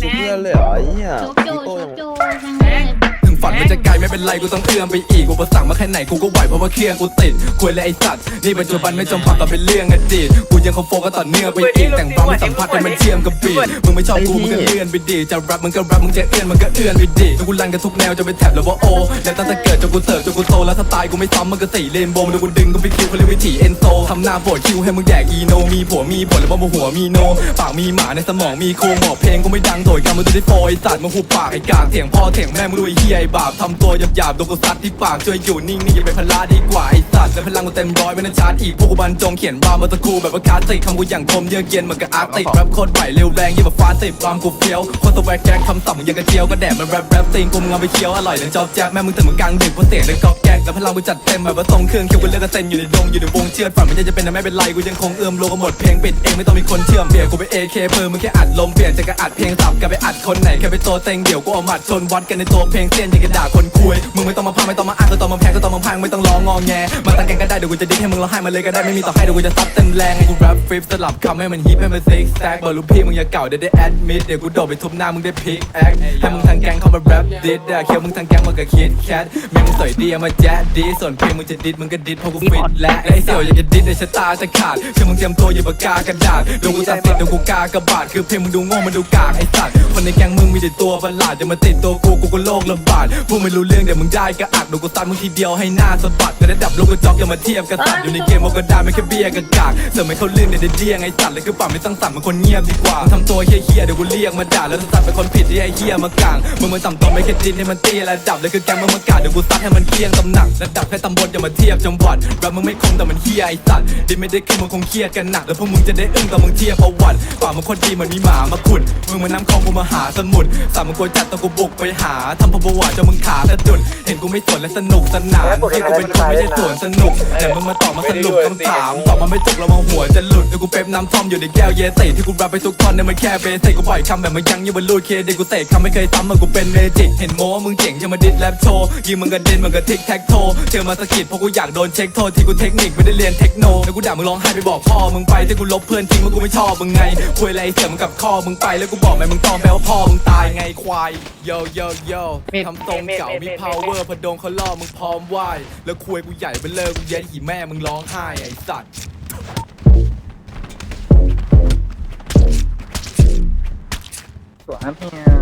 แดงแดงชุบแดเพื่องนเลยเหรอไอ้เหี้ย ชุบจูพี่โก้ชุยับงจูจังเลยถึง ฝันมันจะไกลไม่เป็นไรกูต้องเอื้อมไปอีกอุปสรรคมาแค่ไหนกูก็ไหวเพราะว่าเครื่องกูติดคุยเลยไอ้สัตว์นี่ปัจจุบันไม่จมปักกับเป็นเรื่องอดีตกูยังคงโฟกัสต่อเนื่องไปอีกแต่งบ้าไม่สัมผัสให้มันเชื่อมกับบีทมึงไม่ชอบกูมึงก็เลื่อนไปดีจะแรปมึงก็แรปมึงจะเอื้อนมึงก็เอื้อนไปดีจนกูรันกันทุกแนวจะเป็นแท็บแล้วว่าโอแล้วตั้งแต่เกิดจนกูเติบจนกูโตแล้วสไตล์กูไม่ซ้ำมันก็สี่เลนโบมแล้วกูดึงก็ไปคิวเขาเรียกวิถีเอ็นโซทำหน้าโปวดคิวให้มึงแดกอีโนมีผัวมีผลแล้วว่าโมหัวมีโนปากมีหมาในสมองมีโครงบอกเพลงกูไม่ดังโดยการมึงจะได้โฟไอ้สัตว์มึงหุบปากไอ้กากเถียงพ่อเถียงแม่มึงรู้ไอ้เฮียไอ้บาปทำตัวหยาบๆโดนกูซัดที่ปากช่วยอยู่นิ่งๆอย่าเป็นพลาดีกว่าไอ้สัตว์แล้วพลังกูเต็มร้อยไม่น่าชาร์จอีกพวกกูบรรจงเขียนบามาตะกูแบบว่าคาสสิกคำกูอย่างคมเยือกเย็นเหมือนกับอาร์ติกแรปโคตรไหวเร็วแรงยิ่งกว่าฟ้าสิบความกูเฟี้ยวโคตรสแวกแกงคำสั่งมึงยังกระเจียวก็แดดมันแรปแรปติงกูมึงาไปเคี้ยวอร่อยอย่างจอบแจ๊กแม่มึงตื่นมึงกลางดึกเพราะเสียงในกอกแกกแล้วพลังกูจัดเต็มแบบว่าทรงเครื่องคิวกูเลือกกระเซ็นอยู่ในดงอยู่ในวงเชือดฝันมันจะเป็นแต่ไม่เป็นไรกูยังคงเอื้อมโลกหมดเพลงปิดเองไม่ต้องมีคนเชื่อมเบียร์กูไปเอเคเพิ่มมึงแค่อัดลมเปลี่ยนจากกระอัดเพลงสับกับไปอัดคนไหนแค่ไปโตเต็งเดี๋ยวกูเอาหมัดชนวัดกันในตัวเพลงเส้ยนตีกระด่าคนคุยมึงไม่ต้องมาพาไม่ต้อง เดี๋ยวกูจะดิ้นให้มึงร้องไห้มาเลยก็ได้ไม่มีต่อให้เดี๋ยวกูจะซัดเต็มแรงให้กูแรปฟลิปสลับคำให้มันฮิปให้มันซิกแซกบอกลูกพี่มึงอย่าเก่าเดี๋ยวได้แอดมิดเดี๋ยวกูโดดไปทุบหน้ามึงได้พิกแอคให้มึงทางแก๊งเข้ามาแรปดิสเคียวมึงทางแก๊งมากับคิดแคทม่งมึงสวยดีเอามาแจ๊ดดีส่วนเพลงมึงจะดิสมึงก็ดิสเพราะกูฟิตและไอ้เสี่ยวอยากจะดิสในชะตาจะขาดเชื่อมึงเตรียมตัวอย่าปากกากระดาษเดี๋ยวกูตัดสิทธิ์เดี๋ยวกูกากระบาดคือเพลงมึงดูโง่มันดูกากไอ้สัตว์คนในแก๊งมึงมีแต่ตัวประหลาดอย่ามาติดตัวกูกูก็โลกระบาดพวกไม่รู้เรื่องเดี๋ยวมึงได้ก็อักเดี๋ยวกูตัดมึงทีเดียวให้หน้าสะบัดแต่ระดับโลกกระจอกอย่ามาเทียบกับสัตว์อยู่ในเกมมันก็ได้ไม่แค่เบี้ยกับกากเสริมไม่เขาเรื่องเดี๋ยวเดียงไอ้สัตว์เลยคือป่าไม่ตั้งสั่งมันคนเงียบดีกว่าทำตัวเฮี้ยๆเดี๋ยวกูเรียกมาด่าแล้วสัตว์เป็นคนผิดที่ไอ้เฮี้ยมากลางมึงมันต่ำตัวไม่แค่ดินให้มันเตี้ยระดับเลยคือแกมึงมากาดเดี๋ยวกูซัดให้มันเคียงตำหนักระดับแค่ตำบลอย่ามาเทียบจังหวัดแรปมึงไม่คงแต่มันเฮี้ยไอ้สัตว์ดิไม่ได้ขึ้นมึงคงเครียดกันหนักแล้วพวกมึงจะได้อึ้งตอนมึงเทียบประวัติป่ามึงคนดีมันมีหมามาขุดมึงมันน้ำคลองกูมาหาสมุนสามมึงกลัวจัดต้องกูบุกไปหาทำประวัติจนมึงขาสะดุดเห็นกูไม่สนและสนุกสนานที่กูเป็นคนไม่ใช่สวนสนุกแต่มึงมาตอบมาสนุกคำถามตอบมาไม่จบแล้วมาหัวจะหลุดแล้วกูเป๊ปน้ำท่อมอยู่ในแก้วเยติที่กูรับไปทุกท่อนเนี่ยมันแค่เบสิกกูปล่อยคำแบบมันยังอยังบรรลุเคเด็กกูเตะคำไม่เคยซ้ำมันกูเป็นเมจิกเห็นโม้มึงเจ๋งจะมาดิสแรปโชว์ยิงมึงกระเด็นมึงกระทิกแท็กโทเจอมาสะกิดเพราะกูอยากโดนเช็คโทษที่กูเทคนิคไม่ได้เรียนเทคโนแล้วกูด่ามึงร้องไห้ไปบอกพ่อมึงไปที่กูลบเพื่อนทิ้งว่ากูไม่ชอบมึงไงคุยอะไรเสียมึงกับข้อมึงไปแล้วกูบอกแม่มึงตอมแปลว่าพ่อมึงตายไงควายโยโยโยทำทรงเก่ามี power พดนเขาล่อมึงพร้อมไหวแล้วคุยกูใหญ่ไปเลยกูเย็นหีแม่มึงร้องไห้ไอ้สัตว์สวยเฮีย